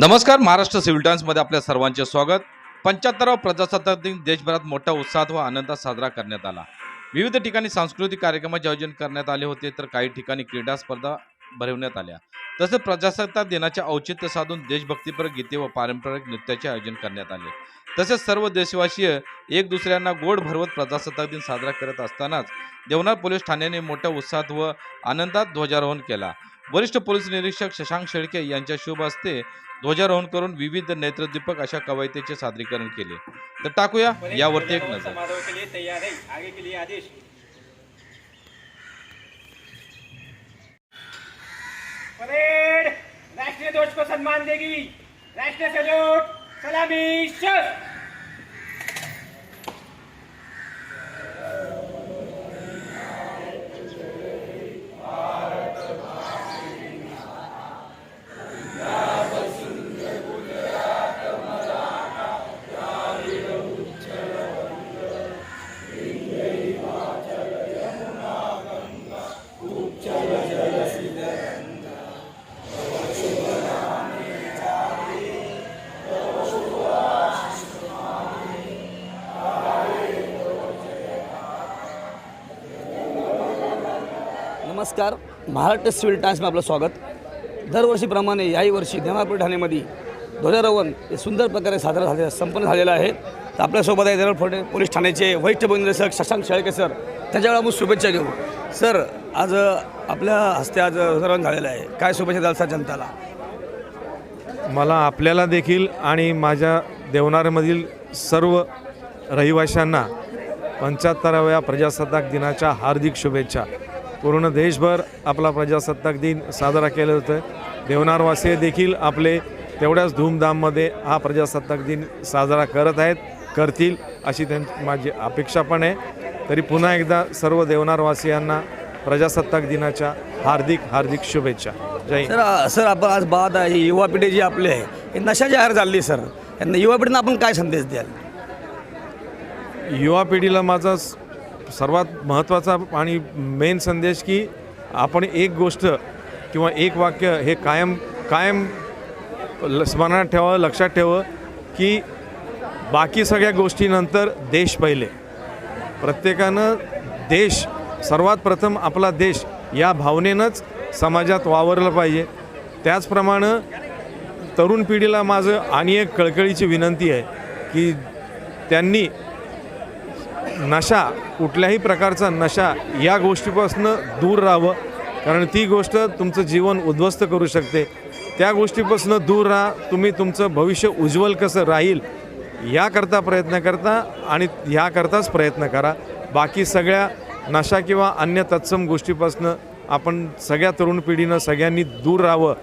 नमस्कार महाराष्ट्र सिव्हिल टाइम्समध्ये आपल्या सर्वांचे स्वागत. पंच्याहत्तरावा प्रजासत्ताक दिन देशभरात मोठ्या उत्साहात व आनंदात साजरा करण्यात आला. विविध ठिकाणी सांस्कृतिक कार्यक्रमाचे आयोजन करण्यात आले होते तर काही ठिकाणी क्रीडा स्पर्धा भरवण्यात आल्या. तसेच प्रजासत्ताक दिनाचे औचित्य साधून देशभक्तीपर गीते व पारंपरिक नृत्याचे आयोजन करण्यात आले. तसेच सर्व देशवासीय एक दुसऱ्यांना गोड भरवत प्रजासत्ताक दिन साजरा करत असतानाच देवनाथ पोलीस ठाण्याने मोठ्या उत्साहात व आनंदात ध्वजारोहण केला. वरिष्ठ पोलीस निरीक्षक शशांक शेळके यांच्या शुभ हस्ते ध्वजारोहण करून विविध नेत्रदीपक अशा कवायतीचे सादरीकरण केले. तर टाकूया यावरती एक नजर. परेड! राष्ट्रीय ध्वज को सम्मान देगी। राष्ट्रीय सैल्यूट सलामी शस्त्र नमस्कार. महाराष्ट्र सिव्हिल टाइम्समध्ये आपलं स्वागत. दरवर्षीप्रमाणे याही वर्षी देवापूर ठाण्यामध्ये ध्वजारोहण हे सुंदर प्रकारे साजरा झाले संपन्न झालेलं आहे. तर आपल्यासोबत आहे देवळ पोलीस ठाण्याचे वरिष्ठ निरीक्षक शशांक शेळके सर. त्याच्यावर आपण शुभेच्छा घेऊ. सर आज आपल्या हस्ते आज ध्वजारोहण झालेलं आहे. काय शुभेच्छा द्याल सर जनताला? मला आपल्याला देखील आणि माझ्या देवनारमधील सर्व रहिवाशांना पंच्याहत्तराव्या प्रजासत्ताक दिनाच्या हार्दिक शुभेच्छा. पूर्ण देशभर आपला प्रजासत्ताक दिन साजरा केला होतं देवनारवासीय देखील आपले तेवढ्याच धूमधाममध्ये हा प्रजासत्ताक दिन साजरा करत आहेत करतील अशी त्यांची माझी अपेक्षा पण आहे. तरी पुन्हा एकदा सर्व देवनारवासियांना प्रजासत्ताक दिनाच्या हार्दिक हार्दिक शुभेच्छा. जय. सर सर आपण आज पाहत आहे. युवा पिढी जी आपली आहे ही नशा जाहीर झाली सर. यांना युवा पिढींना आपण काय संदेश द्याल? युवा पिढीला माझा सर्वात महत्त्वाचा आणि मेन संदेश की आपण एक गोष्ट किंवा एक वाक्य हे कायम कायम ल- स्मरणात ठेवावं लक्षात ठेवावं की बाकी सगळ्या गोष्टीनंतर देश पहिले. प्रत्येकानं देश सर्वात प्रथम आपला देश या भावनेनंच समाजात वावरलं पाहिजे. त्याचप्रमाणे तरुण पिढीला माझं आणि एक कळकळीची विनंती आहे की त्यांनी नशा कुठल्याही प्रकारचा नशा या गोष्टीपासून दूर राहावं. कारण ती गोष्ट तुमचं जीवन उद्ध्वस्त करू शकते. त्या गोष्टीपासून दूर राहा. तुम्ही तुमचं भविष्य उज्ज्वल कसं राहील याकरता प्रयत्न करता आणि ह्याकरताच प्रयत्न करा. बाकी सगळ्या नशा किंवा अन्य तत्सम गोष्टीपासून आपण सगळ्या तरुण पिढीनं सगळ्यांनी दूर राहावं.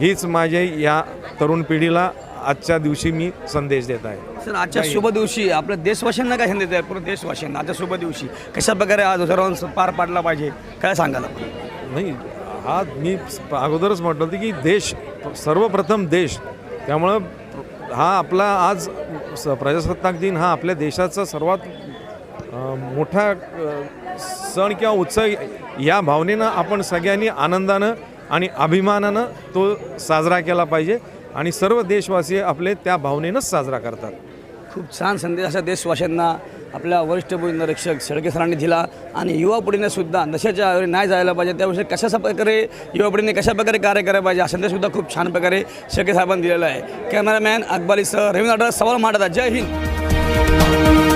हीच माझ्या या तरुण पिढीला आजच्या दिवशी मी संदेश देत आहे. सर आजच्या शुभ दिवशी आपल्या देशवासियांना काय संदेश द्याल? पूर्ण देशवासियांना आजच्या शुभ दिवशी कशा प्रकारे आज ध्वजारोहण पार पाडला पाहिजे? काय सांगाल आपण? नाही हा मी अगोदरच म्हटलं होतं की देश सर्वप्रथम देश. त्यामुळं हा आपला आज प्रजासत्ताक दिन हा आपल्या देशाचा सर्वात मोठा सण किंवा उत्सव या भावनेनं आपण सगळ्यांनी आनंदानं आणि अभिमानानं तो साजरा केला पाहिजे. आणि सर्व देशवासी आपले त्या भावनेनंच साजरा करतात. खूप छान संदेश अशा देशवासियांना आपल्या वरिष्ठ पोलीस निरीक्षक शेळके सरांनी दिला आणि युवा पिढीनेसुद्धा नशाच्या नाही जायला पाहिजे. त्याविषयी कशा प्रकारे युवा पिढीने कशा प्रकारे कार्य करायला पाहिजे हा संदेशसुद्धा खूप छान प्रकारे शेळके साहेबांनी दिलेला आहे. कॅमेरामॅन अकबाली सर रवींद्र सवाल मांडतात जय हिंद.